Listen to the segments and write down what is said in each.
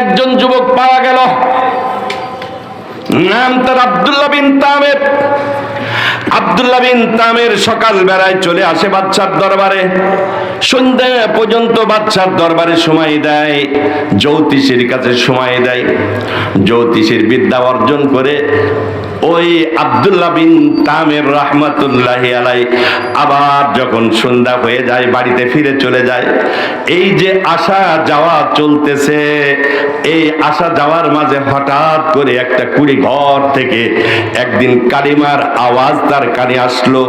একজন যুবক পাওয়া গেল। নাম তার আবদুল্লা বিন তামের আবদুল্লা বিন তামের সকাল বেলায় চলে আসে বাচ্চার দরবারে। সন্ধ্যা পর্যন্ত বাচ্চার দরবারে সময় দেয়, জ্যোতিষীর কাছে সময় দেয়। জ্যোতিষীর বিদ্যা অর্জন করে ওই আব্দুল্লাহ বিন তামের রহমাতুল্লাহ আলাই আবার যখন সন্ধ্যা হয়ে যায়, বাড়িতে ফিরে চলে যায়, এই যে আসা যাওয়া চলতেছে, এই আসা যাওয়ার মাঝে হঠাৎ করে একটা কুড়ি ঘর থেকে একদিন কালিমার আওয়াজ তার কানে আসলো।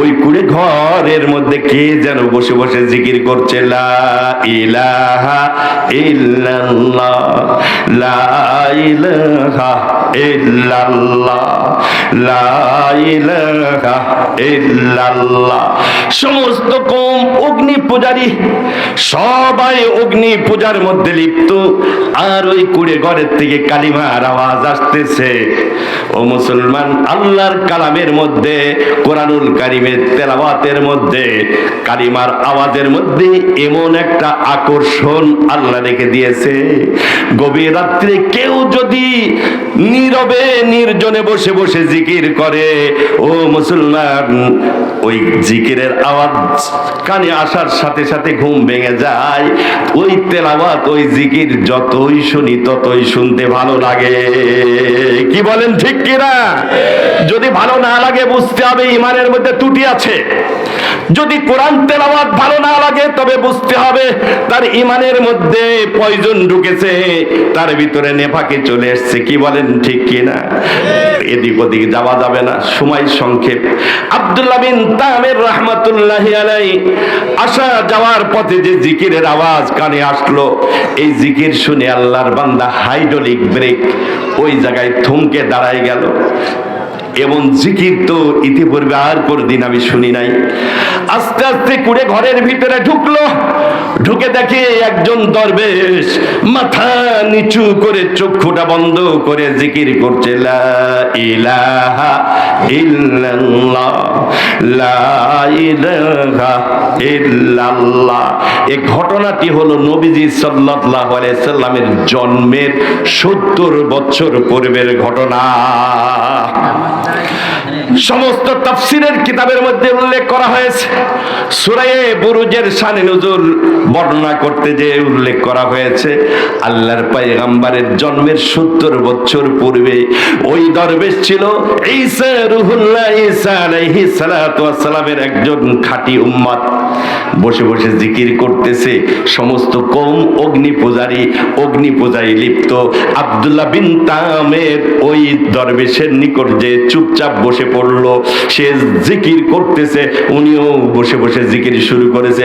ওই কুড়ি ঘরের মধ্যে কে যেন বসে বসে জিকির করছে, লা ইলাহা ইল্লাল্লাহ, লা ইলাহা ইল্লাল্লাহ। সমস্ত কম অগ্নি পূজারী, সবাই অগ্নি পূজার মধ্যে লিপ্ত। আর ওই কুড়ে ঘরের থেকে কালিমার আওয়াজ আসতেছে। ও মুসলমান, আল্লাহর কালামের মধ্যে, কোরআনুল কারিমের তেলাওয়াতের মধ্যে, কালিমার আওয়াজের মধ্যে এমন একটা আকর্ষণ আল্লাহ রেখে দিয়েছে। গভীর রাত্রে কেউ যদি নীরবে, নির্জনে বসে বসে জিকির করে। ও মুসলমান, ওই জিকিরের আওয়াজ কানে আসার সাথে সাথে ঘুম ভেঙে যায়। ওই তেলাওয়াত, ওই জিকির যতই শুনি, ততই শুনতে ভালো লাগে। কি বলেন ঠিক কিনা? যদি ভালো না লাগে, বুঝতে হবে ইমানের মধ্যে ত্রুটি আছে। যদি কোরআন তেলাওয়াত ভালো না লাগে, তবে বুঝতে হবে তার ইমানের মধ্যে পয়জন ঢুকেছে, তার ভিতরে নেফাকে চলে এসছে। কি বলেন ঠিক কিনা? এদিক ওদিক যাওয়া যাবে না, সময় সংক্ষেপ। আব্দুল্লাহ বিন তামের রহমাতুল্লাহ আলাই আসা যাওয়ার পথে যে জিকিরের আওয়াজ কানে আসলো, এই জিকির শুনে আল্লাহর বান্দা হাইড্রোলিক ব্রেক ওই জায়গায় থমকে দাঁড়ায় গেল। এমন জিকির তো ইতিপূর্বে আর কোনদিন আমি শুনি নাই। আস্তে আস্তে কুড়ে ঘরের ভিতরে ঢুকলো। ঢুকে দেখে একজন দরবেশ মাথা নিচু করে চক্ষুটা বন্ধ করে জিকির করছে, লা ইলাহা ইল্লাল্লাহ, লা ইলাহা ইল্লাল্লাহ। এই ঘটনাটি হলো নবীজি সাল্লাল্লাহু আলাইহি সাল্লামের জন্মের 70 বছর পূর্বের ঘটনা। সমস্ত তাফসিরের কিতাবের মধ্যে উল্লেখ করা হয়েছে। সুরায়ে বুরুজের শানে নজুল বর্ণনা করতে যে উল্লেখ করা হয়েছে, আল্লাহর পয়গম্বরের জন্মের 70 বছর পূর্বে ওই দরবেশ ছিল ঈসা রুহুল্লাহ ঈসা আলাইহিস সালাতু সালামের একজন খাঁটি উম্মত। বসে বসে জিকির করতেছে, সমস্ত কম অগ্নি পূজারী, অগ্নি পূজায় লিপ্ত। আব্দুল্লাহ বিন তামের ওই দরবেশের নিকট যে চুপচাপ বসে পড়ল সে জিকির করতেছে, উনিও বসে বসে জিকির শুরু করেছে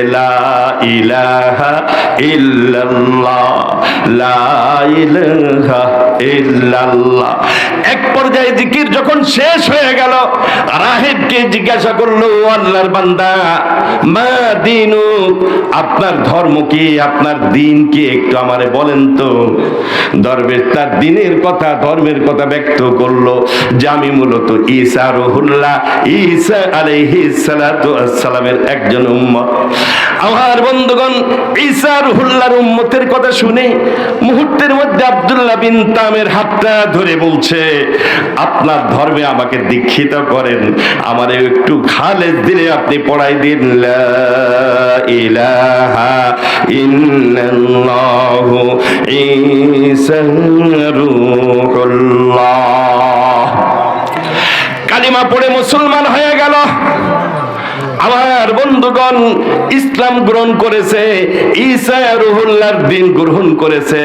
এক পর্যায়ে জিকির যখন শেষ হয়ে গেল, রাহেবকে জিজ্ঞাসা করল আল্লাহর বান্দা, মা আপনার ধর্ম কি, আপনার দিন কি, একটু আমারে বলেন তো। দরবেশ তার দিনের কথা, ধর্মের কথা ব্যক্ত করল, যে আমি মূলত ঈসা একজন উম্মত। আমার বন্ধুগণ, ঈসা রহুল্লাহর উম্মতের কথা শুনে মুহূর্তের মধ্যে আব্দুল্লাহ বিন তামের হাতটা ধরে বলছে, আপনার ধর্মে আমাকে দীক্ষিত করেন, আমারে একটু খালেদ দিলে আপনি পড়াই দিন, লা ইলাহা ইল্লাল্লাহু ঈসা রূহুল্লাহ। কালিমা পড়ে মুসলমান হয়ে গেল। আমার বন্ধুগণ, ইসলাম গ্রহণ করেছে, ঈসা রুহুল্লাহর দিন গ্রহণ করেছে।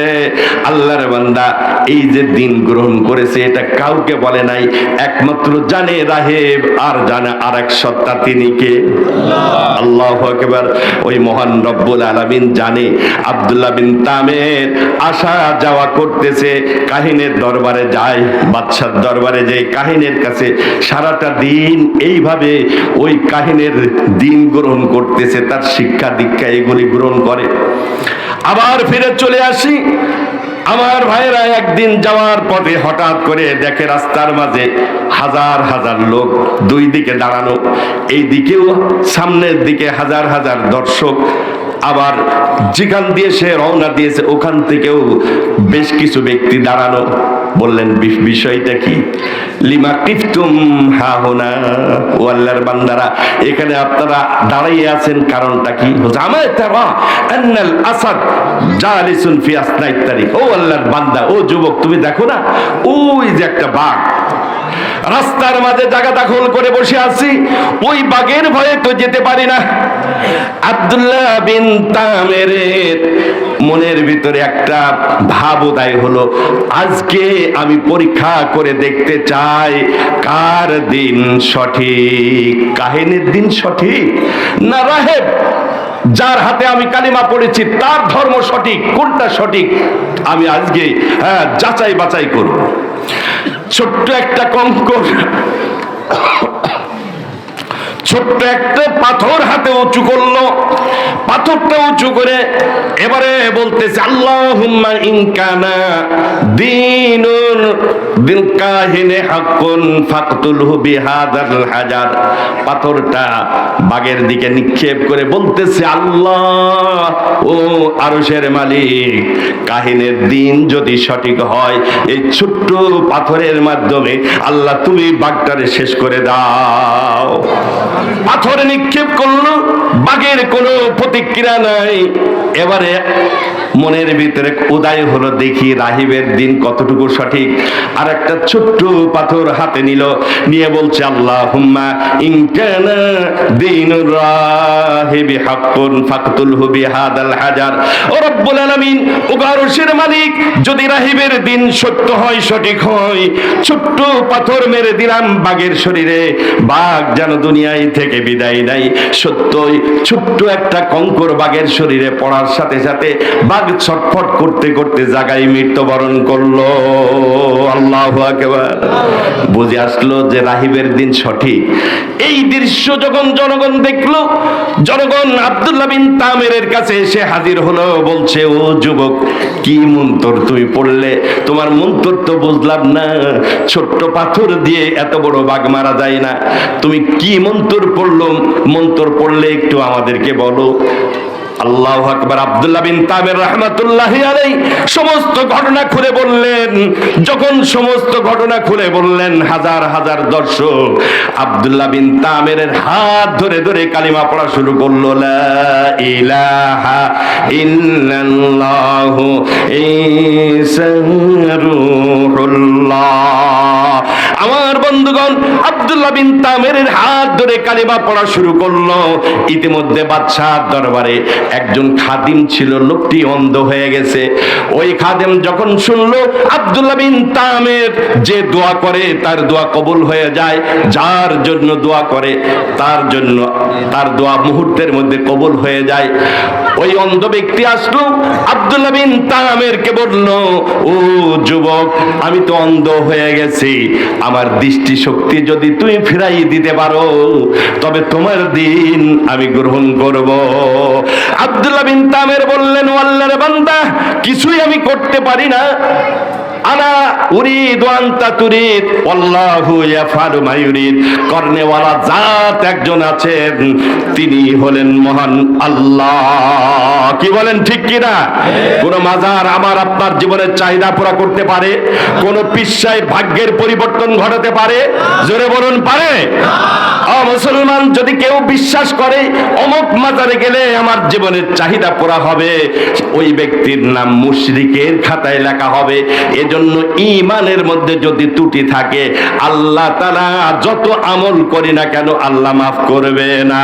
আল্লাহর বান্দা, এই যে দিন গ্রহণ করেছে, এটা কাউকে বলে নাই, একমাত্র জানে রাহেব আর জানে আরেক সত্তা তিনি কে? আল্লাহ আকবার, ওই মহান রব্বুল আলামিন জানে। আব্দুল্লাহ বিন তামের আসা যাওয়া করতেছে, কাহিনের দরবারে যায়, বাদশার দরবারে যে কাহিনের কাছে সারাটা দিন এইভাবে ওই কাহিনের দিন গ্রহণ করতেছে, তার শিক্ষা দীক্ষা এগুলি গ্রহণ করে। আবার ফিরে চলে আসি, আমার ভাইরা একদিন যাওয়ার পথে হঠাৎ করে দেখে রাস্তার মাঝে হাজার হাজার লোক দুই দিকে দাঁড়ানো। এই দিকেও সামনের দিকে হাজার হাজার দর্শক আবার যেখান দিয়ে সে রওনা দিয়েছে, ওখান থেকেও বেশ কিছু ব্যক্তি দাঁড়ানো বললেন, "বি- বিষয়টা কি? লিমা টিফতুম হা হোনা, ও আল্লাহর বান্দারা, এখানে আপনারা দাঁড়িয়ে আছেন কারণটা কি? আমার তারা আন্নাল আসাদ জালিসুন ফি আসনাইত তারিখ। ও আল্লাহর বান্দা, ও যুবক, তুমি দেখো না, ওই যে একটা বাঘ রাস্তার মাঝে জায়গা দখল করে বসে আছি। ওই বাঘের ভয়ে তো যেতে পারি না। আব্দুল্লাহ বিন তামের মনের ভিতরে একটা ভাব উদয় হলো। আজকে আমি পরীক্ষা করে দেখতে চাই কার দিন সঠিক, কাহিনীর দিন সঠিক না রাহেব? যার হাতে আমি কালিমা পড়েছি, তার ধর্ম সঠিক, কোনটা সঠিক? আমি আজকে হ্যাঁ যাচাই বাছাই করব। ছোট্ট একটা কঙ্কর। ছোট্ট একটা পাথর হাতে উঁচু করল। পাথরটা উঁচু করে এবারে বলতেছে আল্লাহ ইনকানা দিনুন দিন কাহিনে হাক্কুন ফাকতুলহু বিহাদাল হাজার। পাথরটা বাগের দিকে নিক্ষেপ করে বলতেছে, আল্লাহ, ও আরশের মালিক, কাহিনের দিন যদি সঠিক হয়, এই ছোট্ট পাথরের মাধ্যমে আল্লাহ তুমি বাঘটারে শেষ করে দাও। পাথর নিক্ষেপ করল, বাঘের কোনো প্রতিক্রিয়া নাই। এবারে মনের ভিতরে উদয় হলো, দেখি রাহিবের দিন কতটুকু সঠিক। আর একটা ছোট্ট পাথর হাতে নিল, নিয়ে বলছে আল্লাহ হুম্মা ইনকানা দিনুর রাহিবি হাক্কুন ফাকতুল হুবি হাদাল হাজার। ও রব্বুল আলামিন ও গারুশের মালিক, যদি রাহিবের দিন সত্য হয়, সঠিক হয়, ছোট্ট পাথর মেরে দিলাম বাঘের শরীরে। বাঘ যেন দুনিয়ায় থেকে বিদায় নাই সত্যই ছোট্ট একটা কঙ্কর বাঘের শরীরে পড়ার সাথে সাথে বাঘ ছটফট করতে করতে জায়গায় মৃত্যুবরণ করল। আল্লাহ বুঝে আসলো যে রাহিবের দিন সঠিক। এই দৃশ্য যখন জনগণ দেখল, জনগণ আব্দুল্লাহ বিন তামেরের কাছে এসে হাজির হলো, বলছে, ও যুবক, কি মন্তর তুমি পড়লে? তোমার মন্তর তো বুঝলাম না। ছোট্ট পাথর দিয়ে এত বড় বাঘ মারা যায় না। তুমি কি মন্তর পড়ল? মন্তর পড়লে একটু আমাদেরকে বলো। আল্লাহ আকবার আব্দুল্লাহ বিন তামের রহমাতুল্লাহ আলাই সমস্ত ঘটনা খুলে বললেন। যখন সমস্ত ঘটনা খুলে বললেন, হাজার হাজার দর্শক, আব্দুল্লাহ বিন তামের হাত ধরে ধরে কালিমা পড়া শুরু করল, লা ইলাহা ইল্লাল্লাহু ঈসা রূহুল্লাহ। আমার বন্ধুগণ, আব্দুল্লাহ বিন তামের হাত ধরে কালিমা পড়া শুরু করল। ইতিমধ্যে বাদশাহ দরবারে একজন খাদিম ছিল, লোকটি অন্ধ হয়ে গেছে। ওই খাদেম যখন শুনলো, আব্দুল্লাহ বিন তামের যে দোয়া করে, তার দোয়া কবুল হয়ে যায়, যার জন্য দোয়া করে, তার জন্য, তার দোয়া মুহূর্তের মধ্যে কবুল হয়ে যায়। ওই অন্ধ ব্যক্তি আসলো, আব্দুল্লাহ বিন তামেরকে বলল, ও যুবক, আমি তো অন্ধ হয়ে গেছি। আমার দৃষ্টি শক্তি যদি তুমি ফিরাই দিতে পারো, তবে তোমার দিন আমি গ্রহণ করব। আব্দুল্লাহ বিন তামের বললেন, আল্লাহর বান্দা, কিছুই আমি করতে পারি না। আনা উরিদ ওয়ান্তা তুরিদ আল্লাহু ইয়াফালু মা ইউরিদ। করনেওয়ালা জাত একজন আছেন তিনি হলেন মহান আল্লাহ। কি বলেন, ঠিক কি না? কোন মাজার আমার আপনার জীবনের চাহিদা পুরা করতে পারে? কোন পিসায় ভাগ্যের পরিবর্তন ঘটাতে পারে? জোরে বলুন, পারে? মুসলমান, যদি কেউ বিশ্বাস করে, অমুক মাজারে গেলে আমার জীবনের চাহিদা পুরা হবে। ওই ব্যক্তির নাম মুশরিকের খাতায় লেখা হবে। এজন্য ইমানের মধ্যে যদি ত্রুটি থাকে, আল্লাহ তাআলা যত আমল করি না কেন আল্লাহ মাফ করবে না।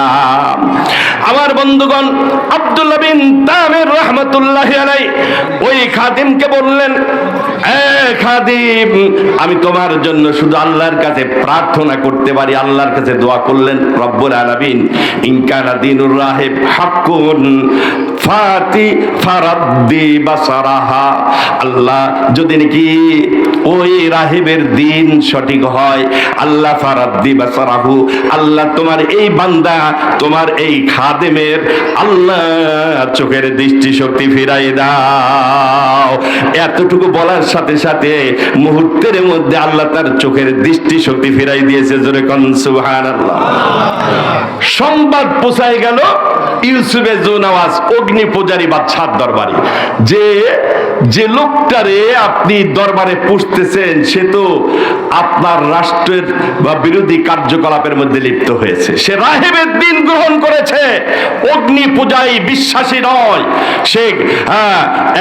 আমার বন্ধুগণ, আব্দুল্লাহ বিন তামির রহমতুল্লাহ ওই খাদিমকে বললেন খাদিম, আমি তোমার জন্য শুধু আল্লাহর কাছে প্রার্থনা করতে পারি, আল্লাহর কাছে দোয়া করলেন, রব্বুল আলামিন ইনকানা দিনুর রাহিব হাক্কুন ফাতি ফারাদ্দি বাসারাহা। আল্লাহ যদি নাকি ওই রাহিবের দিন সঠিক হয় আল্লাহ ফারাদ্দি বাসারাহু আল্লাহ তোমার এই বান্দা তোমার এই খাদেমের আল্লাহ চোখের দৃষ্টি শক্তি ফিরাই দাও। এতটুকু বলার সাথে সাথে মুহূর্তের মধ্যে আল্লাহ তার চোখের দৃষ্টি শক্তি ফিরাই দিয়েছে জোরে কন সুবহানাল্লাহ। সংবাদ পোষায় গেল ইউসুফের জোনাওয়াজ অগ্নি অগ্নি পূজারী বাদশার দরবারে। যে যে লোকটারে আপনি দরবারে পুষতেছেন, সে তো আপনার রাষ্ট্রের বা বিরোধী কার্যকলাপের মধ্যে লিপ্ত হয়েছে। সে রাহেবের দিন গ্রহণ করেছে। অগ্নি পূজায় বিশ্বাসী নয়। সে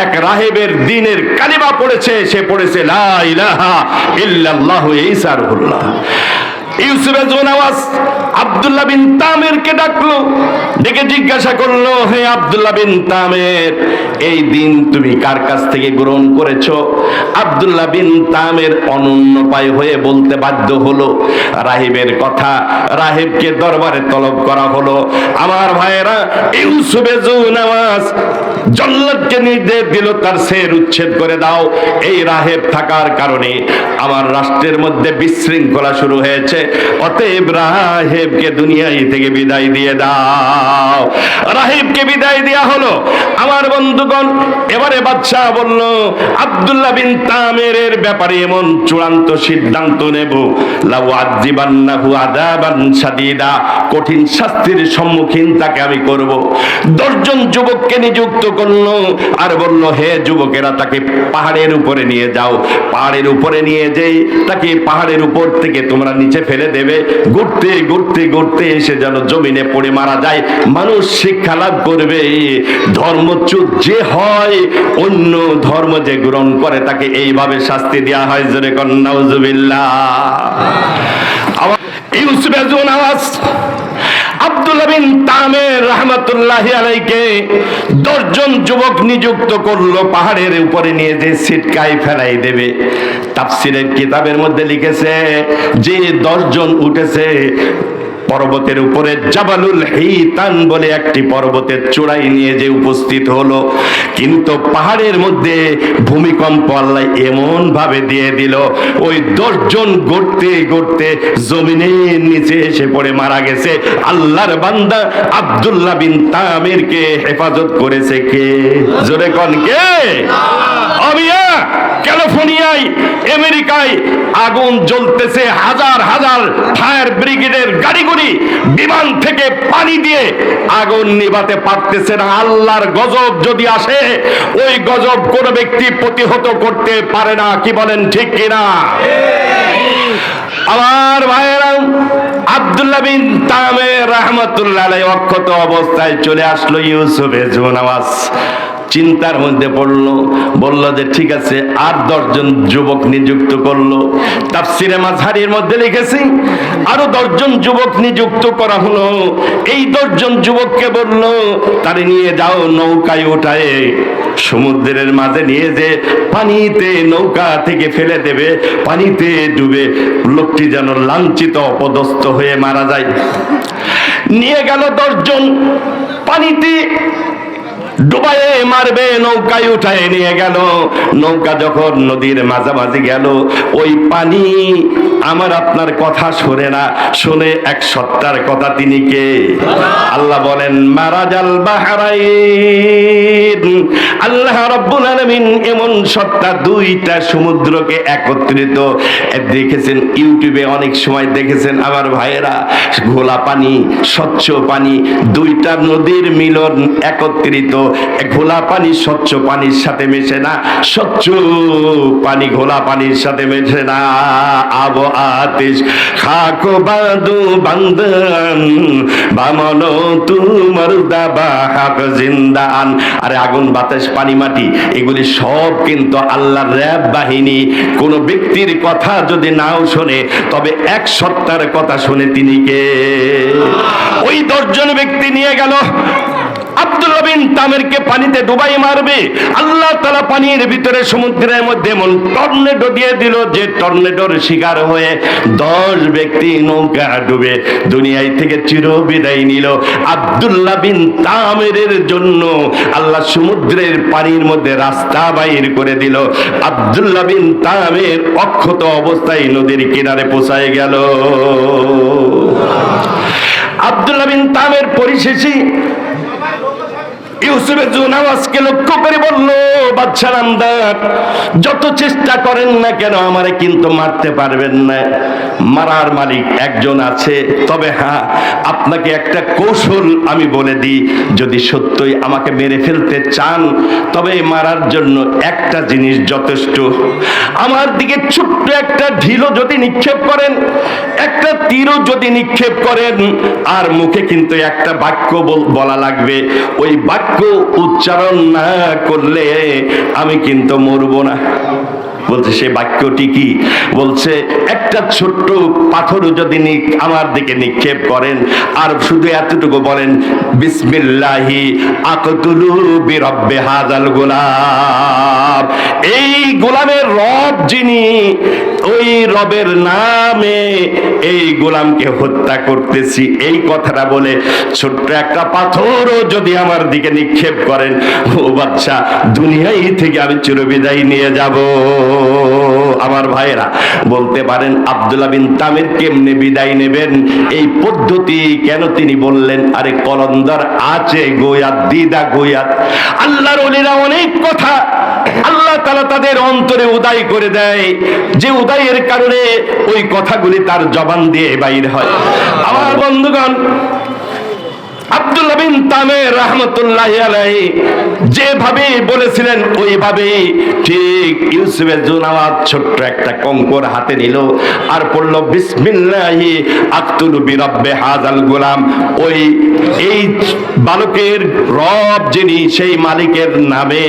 এক রাহেবের দিনের কালিমা পড়েছে। সে পড়েছে, লা ইলাহা ইল্লাল্লাহু ঈসা রুহুল্লাহ ইউসুফের যখন আওয়াজ আব্দুল্লাহ বিন ডাকলো, ডেকে জিজ্ঞাসা করল, হে আব্দুল্লাহ বিন তামের, এই দিন তুমি কার কাছ থেকে গ্রহণ আব্দুল্লাহ বিন তামের অনন্য পায় হয়ে বলতে বাধ্য হলো, রাহিবের কথা, রাহিবকে দরবারে তলব করা হলো। আমার ভাইয়েরা ইউসুফে নামাজ জল্লাদকে নির্দেশ দিল, তার সের উচ্ছেদ করে দাও। এই রাহেব থাকার কারণে আমার রাষ্ট্রের মধ্যে বিশৃঙ্খলা শুরু হয়েছে। অতএব রাহেবকে দুনিয়ায় থেকে বিদায় দিয়ে দাও। রাহেবকে বিদায় দেয়া হলো। আমার বন্ধুগণ, এবারে বাদশাহ বলল, আব্দুল্লাহ বিন তামেরের ব্যাপারে এমন চূড়ান্ত সিদ্ধান্ত নেব। লাউ আদিবান্নাহু আদাবান সাদিদা কঠিন শাস্তির সম্মুখীন তাকে আমি করব। দশজন যুবককে নিযুক্ত করল আর বলল, হে যুবকেরা, তাকে পাহাড়ের উপরে নিয়ে যাও। পাহাড়ের উপরে নিয়ে যেই তাকে পাহাড়ের উপর থেকে তোমরা নিচে ফেলে দেবে। ঘুরতে ঘুরতে ঘুরতে এসে যেন জমিনে পড়ে মারা যায়। মানুষ শিক্ষা লাভ করবে। ধর্মচ্যুত যে হয়, অন্য ধর্ম যে গ্রহণ করে, তাকে এইভাবে শাস্তি দেওয়া হয়। জোরে কন্যা ইউসুফ আওয়াজ। আব্দুল্লাহ তামের রহমতুল্লাহ আলাইকে দশজন যুবক নিযুক্ত করল, পাহাড়ের উপরে নিয়ে যে সিটকাই ফেলাই দেবে। তাফসিরের কিতাবের মধ্যে লিখেছে, যে দশজন উঠেছে পর্বতের উপরে জাবালুল হিতান বলে একটি পর্বতের চূড়াই নিয়ে যে উপস্থিত হলো। কিন্তু পাহাড়ের মধ্যে ভূমিকম্প আল্লাহ এমন ভাবে দিয়ে দিল, ওই দশজন গড়তে গড়তে জমিনের নিচে এসে পড়ে মারা গেছে। আল্লাহর বান্দা আব্দুল্লাহ বিন তামিরকে হেফাজত করেছে কে? জোরে কন কে? ক্যালিফোর্নিয়ায় আমেরিকায় আগুন জ্বলতেছে হাজার হাজার ফায়ার ব্রিগেডের গাড়িগুড়ি বিমান থেকে পানি দিয়ে আগুন নিভাতে পারতেছে না। আল্লাহর গজব যদি আসে, ওই গজব কোন ব্যক্তি প্রতিহত করতে পারে না। কি বলেন ঠিক কিনা? আমার ভাইয়েরা, আব্দুল্লাহ বিন তামে রহমতুল্লাহ অক্ষত অবস্থায় চলে আসলো ইউসুফের জোনাওয়াজ চিন্তার মধ্যে পড়ল, বলল যে, ঠিক আছে। আর দশজন যুবক নিযুক্ত করল। তাফসিরে মাঝহারির মধ্যে লিখেছি, আরও দশজন যুবক নিযুক্ত করা হলো। এই দশজন যুবককে বলল, তারে নিয়ে যাও নৌকায় ওঠায় সমুদ্রের মাঝে নিয়ে যে পানিতে নৌকা থেকে ফেলে দেবে, পানিতে ডুবে লোকটি যেন লাঞ্ছিত, অপদস্থ হয়ে মারা যায়। নিয়ে গেল দশজন পানিতে ডুবাইয়ে মারবে, নৌকায় উঠায় নিয়ে গেল। নৌকা যখন নদীর মাঝামাঝি গেল, ওই পানি আমার আপনার কথা শোনে না, শুনে এক সত্তার কথা তিনি কে? আল্লাহ বলেন, মারাজাল বাহারাইন। আল্লাহ রব্বুল আলামিন এমন সত্তা দুইটা সমুদ্রকে একত্রিত। দেখেছেন ইউটিউবে অনেক সময় দেখেছেন আমার ভাইয়েরা, ঘোলা পানি, স্বচ্ছ পানি, দুইটা নদীর মিলন একত্রিত। ঘোলা পানি, স্বচ্ছ পানির সাথে মেশে না। স্বচ্ছ পানি, ঘোলা পানির সাথে মেশে না। আব আতিশ খাকো বাদু বান্দন, বামন তুমর দাবা হাক জিন্দান। আরে আগুন, বাতাস, পানি, মাটি, এগুলি সব কিন্তু আল্লাহর র্যাব বাহিনী। কোন ব্যক্তির কথা যদি নাও শোনে, তবে এক সত্তার কথা শুনে তিনি কে? ওই দশজন ব্যক্তি নিয়ে গেল। তামেরকে পানিতে ডুবাই মারবে। আল্লাহ তালা পানির ভিতরে সমুদ্রের মধ্যে এমন টর্নেডো দিয়ে দিল যে টর্নেডোর শিকার হয়ে দশ ব্যক্তি নৌকা ডুবে দুনিয়ায় থেকে চির বিদায় নিল বিন তামেরের জন্য আল্লাহ সমুদ্রের পানির মধ্যে রাস্তা বাইর করে দিল। আব্দুল্লাহ বিন তামের অক্ষত অবস্থায় নদীর কিনারে পৌঁছায় গেল। আব্দুল্লাহ বিন তামের পরিশেষে ইউসুফের জুনাওয়াজকে লক্ষ্য করে বলল বাচ্চা নামদার যত চেষ্টা করেন না কেন আমারে কিন্তু মারতে পারবেন না। মারার মালিক একজন আছে। তবে হ্যাঁ আপনাকে একটা কৌশল আমি বলে দিই। যদি সত্যই আমাকে মেরে ফেলতে চান, তবে মারার জন্য একটা জিনিস যথেষ্ট। আমার দিকে ছোট্ট একটা ঢিলও যদি নিক্ষেপ করেন, একটা তীরও যদি নিক্ষেপ করেন, আর মুখে কিন্তু একটা বাক্য বলা লাগবে। ওই বাক্য উচ্চারণ না করলে আমি কিন্তু মরব না। বলছে, সে বাক্যটি কি বলছে, একটা ছোট্ট পাথর যদি আমার দিকে নিক্ষেপ করেন, আর শুধু এতটুকু বলেন, বিসমিল্লাহি আকতুলু বিরব্বে হাজাল গোলাপ এই গোলামের রব যিনি ওই রবের নামে এই গোলামকে হত্যা করতেছি। এই কথাটা বলে ছোট্ট একটা পাথরও যদি আমার দিকে নিক্ষেপ করেন, ও বাচ্চা দুনিয়াই থেকে আমি চিরবিদায় নিয়ে যাব। আমার ভাইয়েরা, বলতে পারেন আব্দুল্লাহ বিন তামির কেমনে বিদায় নেবেন? এই পদ্ধতি কেন তিনি বললেন, আরে কলন্দর আছে গোয়াত দিদা গোয়াত আল্লাহর ওলিরা অনেক কথা আল্লাহ তালা তাদের অন্তরে উদাই করে দেয়। যে উদাইয়ের কারণে ওই কথাগুলি তার জবান দিয়ে বাইর হয়। আমার বন্ধুগণ বিন তামের রহমতুল্লাহ যেভাবে বলেছিলেন ওইভাবে ঠিক ইউসুফের ছোট্ট একটা কঙ্কর হাতে নিল আর পড়ল বিসমিল্লাহি বিরব্বে হাজাল গোলাম। ওই, এই বালকের রব যিনি, সেই মালিকের নামে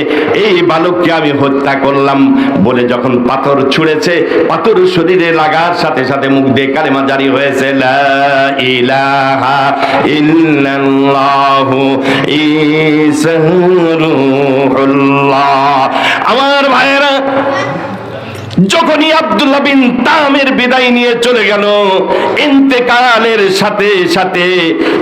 এই বালককে আমি হত্যা করলাম বলে যখন পাথর ছুঁড়েছে, পাথর শরীরে লাগার সাথে সাথে মুখ দিয়ে কালেমা জারি হয়েছে, লা ইলাহা ইল্লাল্লাহু। আমার ভাইয়েরা যখনই আব্দুল্লাহ বিন তামের বিদায় নিয়ে চলে গেল, ইন্তেকালের সাথে সাথে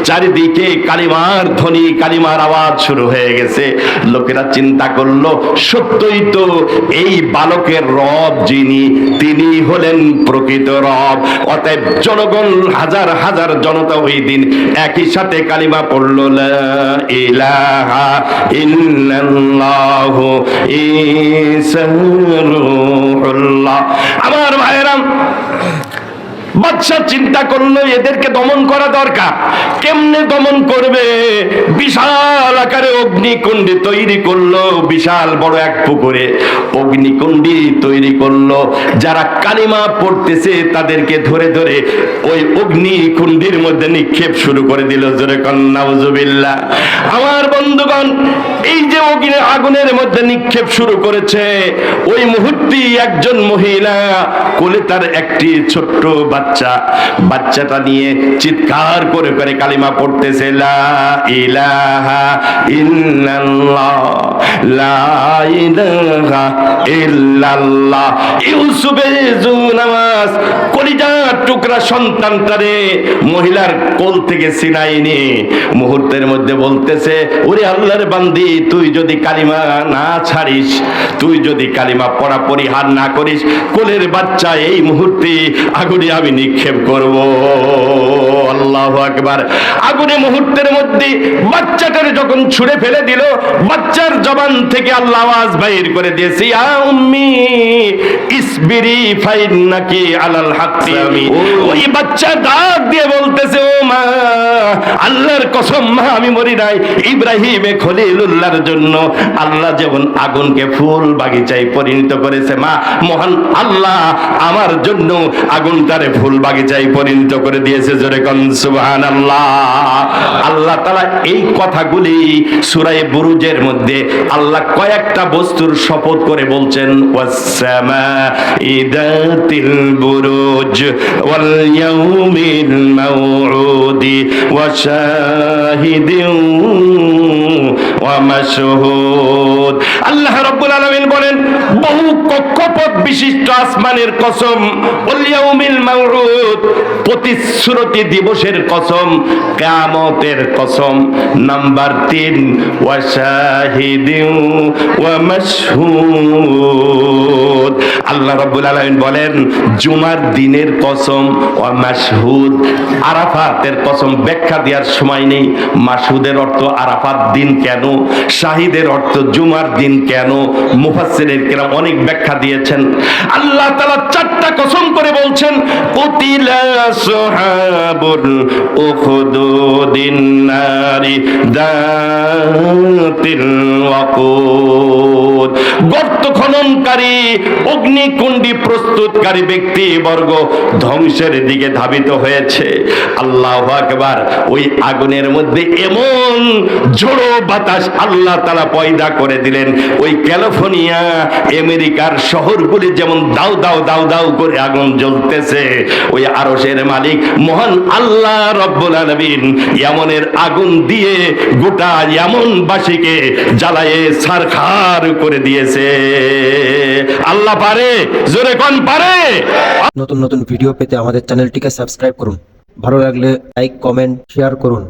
চারিদিকে কালিমার ধ্বনি, কালিমার আওয়াজ শুরু হয়ে গেছে। লোকেরা চিন্তা করল, সত্যই তো এই বালকের রব যিনি, তিনি হলেন প্রকৃত রব। অতএব জনগণ, হাজার হাজার জনতা ওই দিন একই সাথে কালিমা পড়ল ইলাহা ইল্লাল্লাহু ঈসা আমার ভাইয়েরাম বাচ্চা চিন্তা করল এদেরকে দমন করা দরকার। কেমনে দমন করবে? বিশাল আকারে অগ্নিকুণ্ডি তৈরি করল বিশাল বড় এক পুকুরে। অগ্নিকুণ্ডি তৈরি করল। যারা কালিমা পড়তেছে তাদেরকে ধরে ধরে ওই অগ্নিকুণ্ডির মধ্যে নিক্ষেপ শুরু করে দিল। জোরে কন্নাউজুবিল্লাহ আমার বন্ধুগণ, এই যে অগ্নি আগুনের মধ্যে নিক্ষেপ শুরু করেছে, ওই মুহূর্তে একজন মহিলা কোলে তার একটি ছোট্ট বাচ্চা, বাচ্চাটা নিয়ে চিৎকার করে করে কালিমা পড়তেছে, লা ইলাহা ইল্লাল্লাহ লা ইলাহা ইল্লাল্লাহ। ইউসুফে জুনামাজ কলিজার টুকরা টুকরা সন্তানটারে মহিলার কোল থেকে সিনাই নিয়ে মুহূর্তের মধ্যে বলতেছে, ওরে আল্লাহর বান্দি, তুই যদি কালিমা না ছাড়িস, তুই যদি কালিমা পড়া পরিহার না করিস, কোলের বাচ্চা এই মুহূর্তে আগুনে আমি নিক্ষেপ করব। আল্লাহ আকবার। আগুনে মুহূর্তের মধ্যে বাচ্চাটারে যখন ছুঁড়ে ফেলে দিল, বাচ্চার জবান থেকে আল্লাহ আওয়াজ বাইর করে দিয়েছে উম্মি, ইসবিরি ফাইন্নাকি আলাল হাক্কি। আমি ওই বাচ্চা দিয়ে বলতেছে, ও মা, আল্লাহর কসম মা, আমি মরি নাই। খলিলুল্লাহর জন্য আল্লাহ যেমন আগুনকে ফুল বাগিচায় পরিণত করেছে, মা, মহান আল্লাহ আমার জন্য আগুনটারে ফুল বাগিচায় পরিণত করে দিয়েছে, জোরে কন আল্লাহ আল্লাহ তালা এই কথাগুলি সুরাই বুরুজের মধ্যে আল্লাহ কয়েকটা বস্তুর শপথ করে বলছেন ওয়াসসামা ইদাতিল বুরুজ ওয়া শাহিদিন ওয়া মাশহুদ আল্লাহ রাব্বুল আলামিন বলেন, বহু কক্ষপথ বিশিষ্ট আসমানের কসম ওয়াল ইয়াউমিল মাউউদ, প্রতিশ্রুতি দিবসের কসম, কিয়ামতের কসম। নাম্বার তিন ওয়া শাহিদিন ওয়া আল্লাহ রাব্বুল আলামিন বলেন, জুমার দিনের কসম ও মাসহুদ আরাফাতের কসম ব্যাখ্যা দেওয়ার সময় নেই। মাসহুদের অর্থ আরাফাত দিন কেন? শাহিদের অর্থ জুমার দিন কেন? মুফাসসিরের কেরাম অনেক ব্যাখ্যা দিয়েছেন। আল্লাহ তাআলা চারটা কসম করে বলছেন, কুতিলা সুহাবুল উখদুদিন নারি দাতিল ওয়াকুদ। গর্ত খননকারী, অগ্নিকুণ্ডী প্রস্তুতকারী ব্যক্তি বর্গ ধ্বংসের দিকে ধাবিত হয়েছে। আল্লাহ আকবার, ওই আগুনের মধ্যে এমন ঝোড়ো বাতাস আল্লাহ তালা পয়দা করে দিলেন। ওই ক্যালিফোর্নিয়া, আমেরিকার শহরগুলি যেমন দাও দাও দাও দাও করে আগুন জ্বলতেছে, ওই আরশের মালিক মহান আল্লাহ রব্বুল আলমিন এমনের আগুন দিয়ে গোটা এমন বাসীকে জ্বালায়ে সারখার করে দিয়েছে। আল্লাহ পারে, জোরে কোন পারে। নতুন নতুন ভিডিও পেতে আমাদের চ্যানেলটিকে সাবস্ক্রাইব করুন। ভালো লাগলে লাইক কমেন্ট শেয়ার করুন।